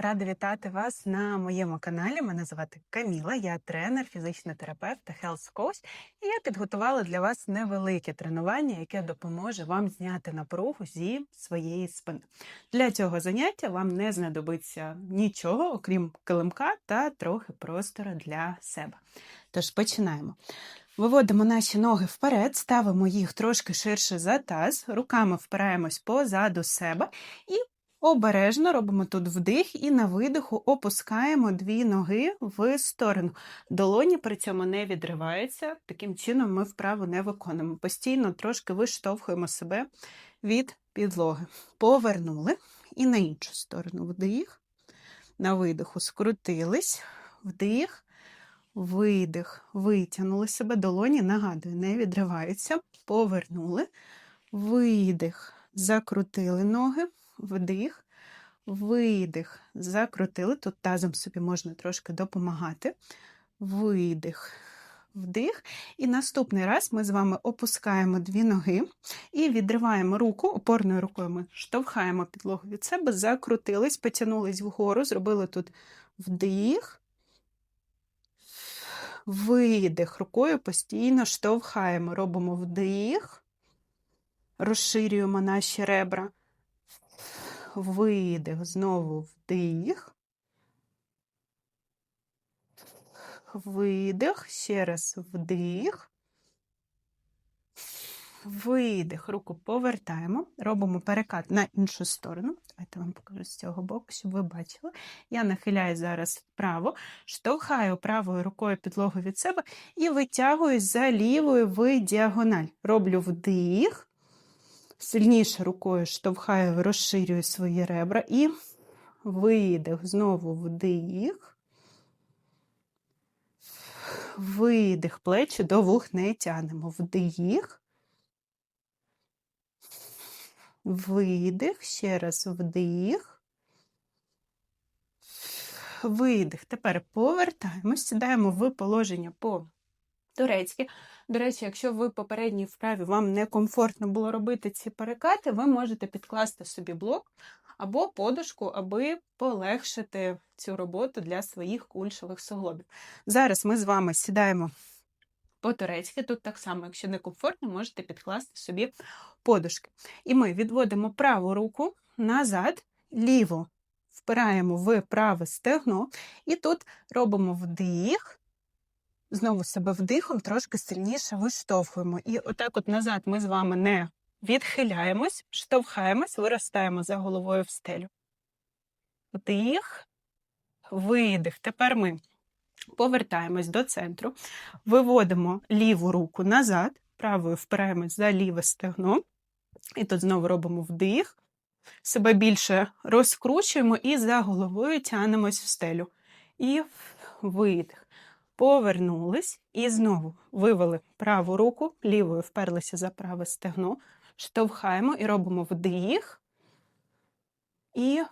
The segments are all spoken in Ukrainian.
Рада вітати вас на моєму каналі. Мене звати Каміла, я тренер, фізичний терапевт та health coach. І я підготувала для вас невелике тренування, яке допоможе вам зняти напругу зі своєї спини. Для цього заняття вам не знадобиться нічого, окрім килимка та трохи простору для себе. Тож починаємо. Виводимо наші ноги вперед, ставимо їх трошки ширше за таз, руками впираємось позаду себе і обережно робимо тут вдих і на видиху опускаємо дві ноги в сторону. Долоні при цьому не відриваються. Таким чином ми вправу не виконуємо. Постійно трошки виштовхуємо себе від підлоги. Повернули і на іншу сторону вдих. На видиху скрутились, вдих. Видих, витягнули себе, долоні, нагадую, не відриваються, повернули, видих, закрутили ноги, вдих, видих, закрутили. Тут тазом собі можна трошки допомагати. Видих, вдих. І наступний раз ми з вами опускаємо дві ноги і відриваємо руку, опорною рукою ми штовхаємо підлогу від себе, закрутились, потягнулись вгору, зробили тут вдих. Видих. Рукою постійно штовхаємо. Робимо вдих, розширюємо наші ребра. Видих. Знову вдих. Видих. Ще раз вдих. Видих. Руку повертаємо. Робимо перекат на іншу сторону. Давайте вам покажу з цього боку, щоб ви бачили. Я нахиляю зараз вправо, штовхаю правою рукою підлогу від себе і витягуюсь за лівою в діагональ. Роблю вдих, сильніше рукою штовхаю, розширюю свої ребра і видих. Знову вдих. Видих, плечі до вух не тянемо. Вдих. Видих, ще раз вдих. Видих. Тепер повертаємось, сідаємо в положення по турецьки. До речі, якщо ви попередній вправі вам некомфортно було робити ці перекати, ви можете підкласти собі блок або подушку, аби полегшити цю роботу для своїх кульшових суглобів. Зараз ми з вами сідаємо по-турецьки. Тут так само, якщо не комфортно, можете підкласти собі подушки. І ми відводимо праву руку назад, ліву впираємо в праве стегно, і тут робимо вдих. Знову себе вдихом трошки сильніше виштовхуємо. І отак от назад ми з вами не відхиляємось, штовхаємось, виростаємо за головою в стелю. Вдих, видих. Тепер ми повертаємось до центру, виводимо ліву руку назад, правою впираємось за ліве стегно. І тут знову робимо вдих, себе більше розкручуємо і за головою тянемось в стелю. І видих. Повернулись і знову вивели праву руку, лівою вперлися за праве стегно, штовхаємо і робимо вдих і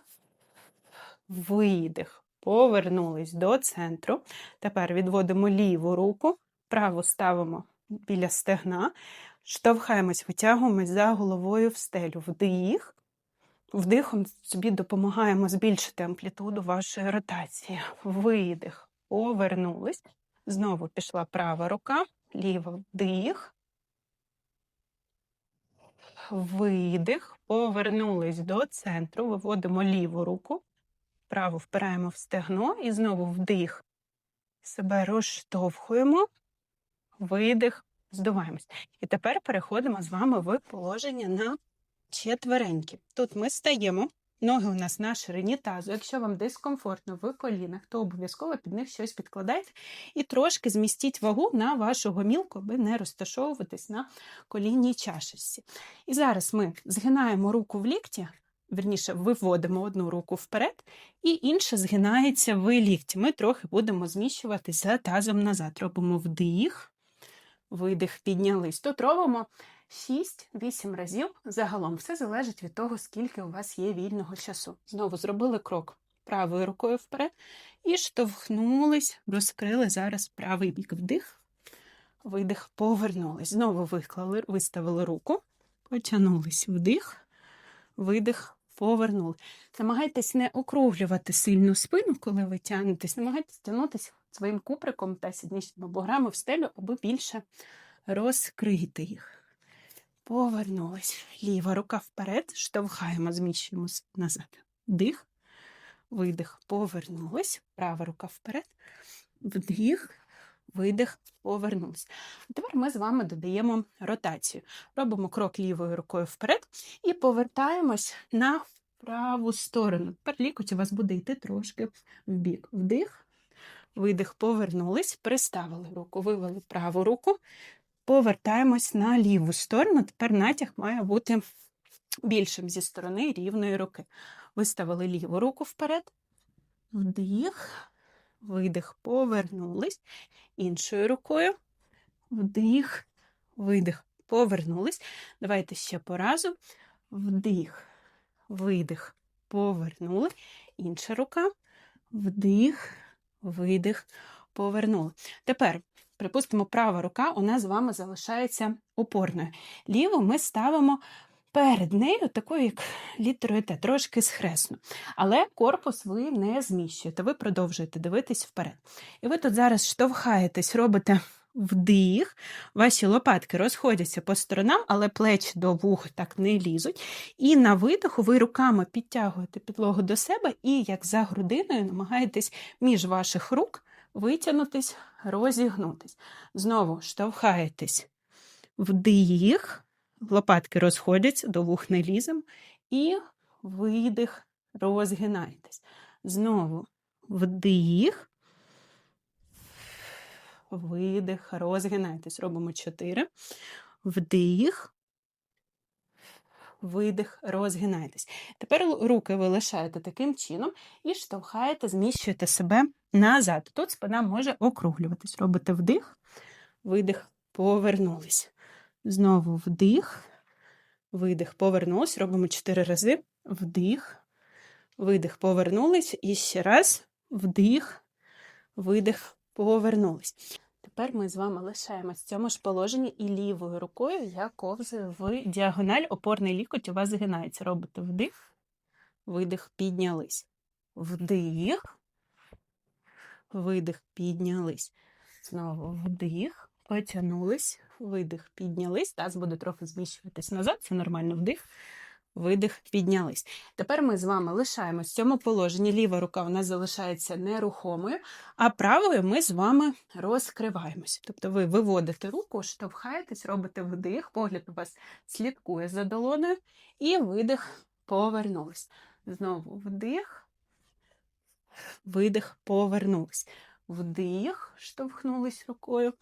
видих. Повернулись до центру. Тепер відводимо ліву руку, праву ставимо біля стегна, штовхаємось, витягуємось за головою в стелю. Вдих. Вдихом собі допомагаємо збільшити амплітуду вашої ротації. Видих. Повернулись. Знову пішла права рука, ліва вдих. Видих. Повернулись до центру. Виводимо ліву руку. Праву впираємо в стегно і знову вдих. Себе розштовхуємо, видих, здуваємось. І тепер переходимо з вами в положення на четверенькі. Тут ми стаємо, ноги у нас на ширині тазу. Якщо вам дискомфортно в колінах, то обов'язково під них щось підкладайте і трошки змістіть вагу на вашу гомілку, аби не розташовуватись на колінній чашечці. І зараз ми згинаємо руку в лікті. Верніше, виводимо одну руку вперед, і інша згинається в лікті. Ми трохи будемо зміщуватись за тазом назад. Робимо вдих, видих, піднялись. Тут робимо 6-8 разів загалом. Все залежить від того, скільки у вас є вільного часу. Знову зробили крок правою рукою вперед і штовхнулись, розкрили зараз правий бік вдих, видих, повернулись. Знову виклали, виставили руку, потягнулись вдих, видих повернули. Намагайтесь не округлювати сильну спину, коли ви тягнетесь. Намагайтесь тягнутися своїм куприком та сідничними буграми в стелю, аби більше розкрити їх. Повернулись. Ліва рука вперед, штовхаємо, зміщуємося назад. Дих, видих, повернулись. Права рука вперед, вдих, видих, повернулись. Тепер ми з вами додаємо ротацію. Робимо крок лівою рукою вперед і повертаємось на праву сторону. Тепер лікоть у вас буде йти трошки в бік. Вдих, видих, повернулись, приставили руку, вивели праву руку, повертаємось на ліву сторону. Тепер натяг має бути більшим зі сторони рівної руки. Виставили ліву руку вперед, вдих, видих, повернулись іншою рукою. Вдих, видих, повернулись. Давайте ще по разу. Вдих, видих, повернули. Інша рука. Вдих, видих, повернули. Тепер, припустимо, права рука у нас з вами залишається опорною. Ліву ми ставимо перед нею, такою, як літерою Т, трошки схресно. Але корпус ви не зміщуєте, ви продовжуєте дивитись вперед. І ви тут зараз штовхаєтесь, робите вдих, ваші лопатки розходяться по сторонам, але плечі до вух так не лізуть. І на видиху ви руками підтягуєте підлогу до себе і, як за грудиною, намагаєтесь між ваших рук витягнутись, розігнутись. Знову штовхаєтесь вдих, лопатки розходяться, до вух не лізем, і видих, розгинаєтесь. Знову вдих, видих, розгинаєтесь. Робимо 4. Вдих, видих, розгинаєтесь. Тепер руки ви лишаєте таким чином і штовхаєте, зміщуєте себе назад. Тут спина може округлюватись. Робите вдих, видих, повернулись. Знову вдих, видих, повернулись. Робимо 4 рази. Вдих, видих, повернулись. І ще раз вдих, видих, повернулись. Тепер ми з вами лишаємось в цьому ж положенні і лівою рукою я ковзаю в діагональ, опорний лікоть у вас згинається. Робите вдих, видих, піднялись. Вдих, видих, піднялись. Знову вдих, потягнулись, видих, піднялись. Таз буде трохи зміщуватись назад, це нормально вдих. Видих, піднялись. Тепер ми з вами лишаємось в цьому положенні. Ліва рука у нас залишається нерухомою, а правою ми з вами розкриваємось. Тобто ви виводите руку, штовхаєтесь, робите вдих, погляд у вас слідкує за долоною, і видих, повернулись. Знову вдих, видих, повернулись. Вдих, штовхнулись рукою,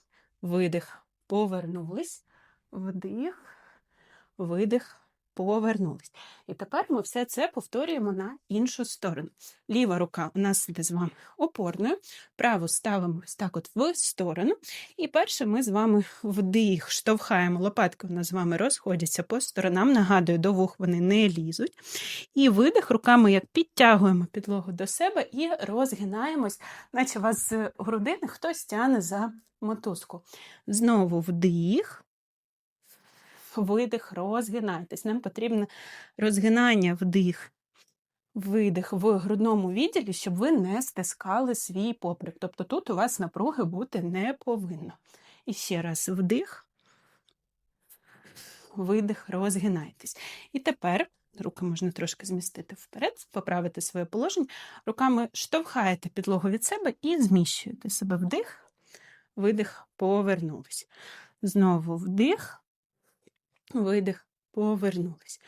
видих, повернулись, вдих, видих, повернулись. І тепер ми все це повторюємо на іншу сторону. Ліва рука у нас іде з вами опорною, праву ставимо ось так от в сторону. І перше ми з вами вдих, штовхаємо лопатки, у нас з вами розходяться по сторонам. Нагадую, до вух вони не лізуть. І видих руками як підтягуємо підлогу до себе і розгинаємось, наче вас з грудини хтось тягне за мотузку. Знову вдих видих, розгинайтесь. Нам потрібне розгинання вдих, видих в грудному відділі, щоб ви не стискали свій поперек. Тобто тут у вас напруги бути не повинно. І ще раз вдих, видих, розгинайтесь. І тепер. Руки можна трошки змістити вперед, поправити своє положення. Руками штовхаєте підлогу від себе і зміщуєте себе вдих, видих, повернулись. Знову вдих, видих, повернулись.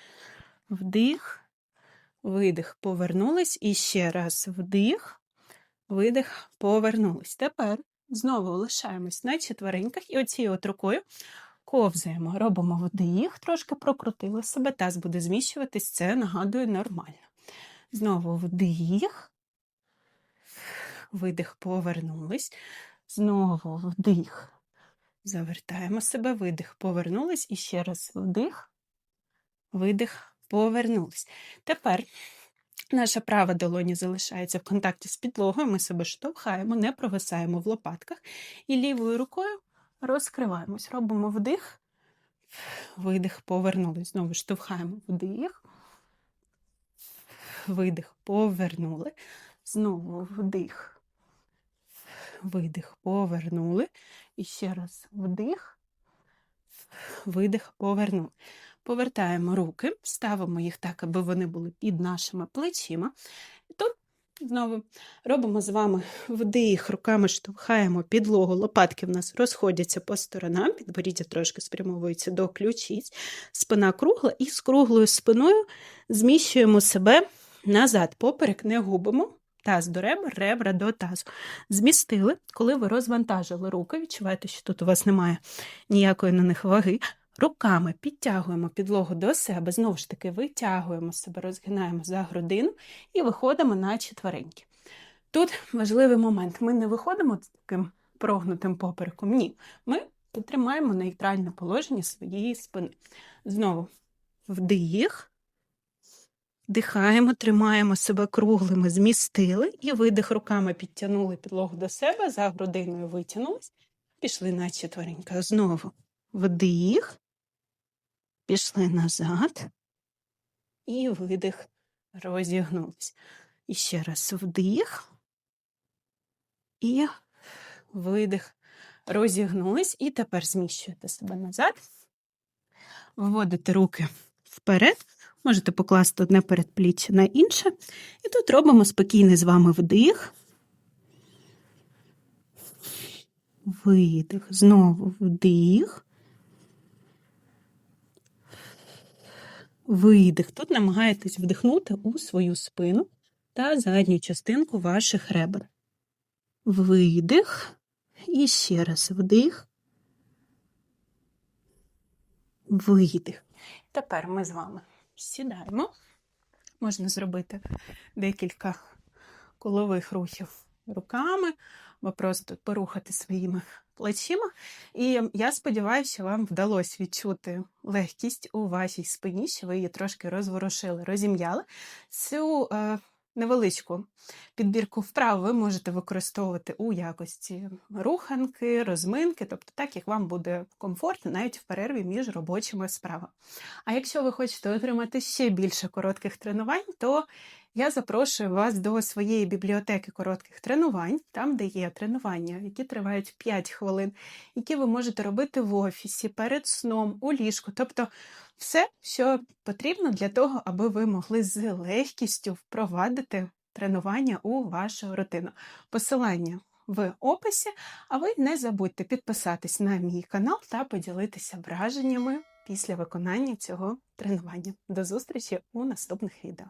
Вдих, видих, повернулись. І ще раз вдих, видих, повернулись. Тепер знову лишаємось на четвереньках і оцією от рукою ковзаємо, робимо вдих, трошки прокрутили себе, таз буде зміщуватись, це нагадую нормально. Знову вдих, видих, повернулись. Знову вдих, Завертаємо себе, видих, повернулись і ще раз вдих, видих, повернулись. Тепер наша права долоня залишається в контакті з підлогою, ми себе штовхаємо, не провисаємо в лопатках і лівою рукою розкриваємось. Робимо вдих, видих, повернулись. Знову штовхаємо вдих, видих, повернули. Знову вдих, видих, повернули. І ще раз вдих, видих, повернули. Повертаємо руки, ставимо їх так, аби вони були під нашими плечима. Тут знову робимо з вами вдих, руками штовхаємо підлогу, лопатки в нас розходяться по сторонам, підборіддя трошки спрямовується до ключиць, спина кругла, і з круглою спиною зміщуємо себе назад. Поперек не губимо. Таз до ребер, ребра до тазу. Змістили, коли ви розвантажили руки, відчуваєте, що тут у вас немає ніякої на них ваги. Руками підтягуємо підлогу до себе, знову ж таки витягуємо себе, розгинаємо за грудину і виходимо на четвереньки. Тут важливий момент. Ми не виходимо таким прогнутим попереком. Ні. Ми підтримаємо нейтральне положення своєї спини. Знову вдих. Дихаємо, тримаємо себе круглими, змістили. І видих руками підтягнули підлогу до себе, за грудиною витягнулись, пішли на четверенька. Знову вдих, пішли назад. І видих, розігнулись. І ще раз вдих. І видих, розігнулись. І тепер зміщуєте себе назад, вводите руки вперед. Можете покласти одне передпліччя на інше. І тут робимо спокійний з вами вдих. Видих. Знову вдих. Видих. Тут намагаєтесь вдихнути у свою спину та задню частинку ваших ребер. Видих. І ще раз вдих. Видих. Тепер ми з вами сідаємо. Можна зробити декілька колових рухів руками, або просто порухати своїми плечима. І я сподіваюся, що вам вдалося відчути легкість у вашій спині, що ви її трошки розворушили, розім'яли. Цю е, невеличку підбірку вправ ви можете використовувати у якості руханки, розминки, тобто так, як вам буде комфортно, навіть в перерві між робочими справами. А якщо ви хочете отримати ще більше коротких тренувань, то я запрошую вас до своєї бібліотеки коротких тренувань, там, де є тренування, які тривають 5 хвилин, які ви можете робити в офісі, перед сном, у ліжку. Тобто все, що потрібно для того, аби ви могли з легкістю впровадити тренування у вашу рутину. Посилання в описі, а ви не забудьте підписатись на мій канал та поділитися враженнями після виконання цього тренування. До зустрічі у наступних відео.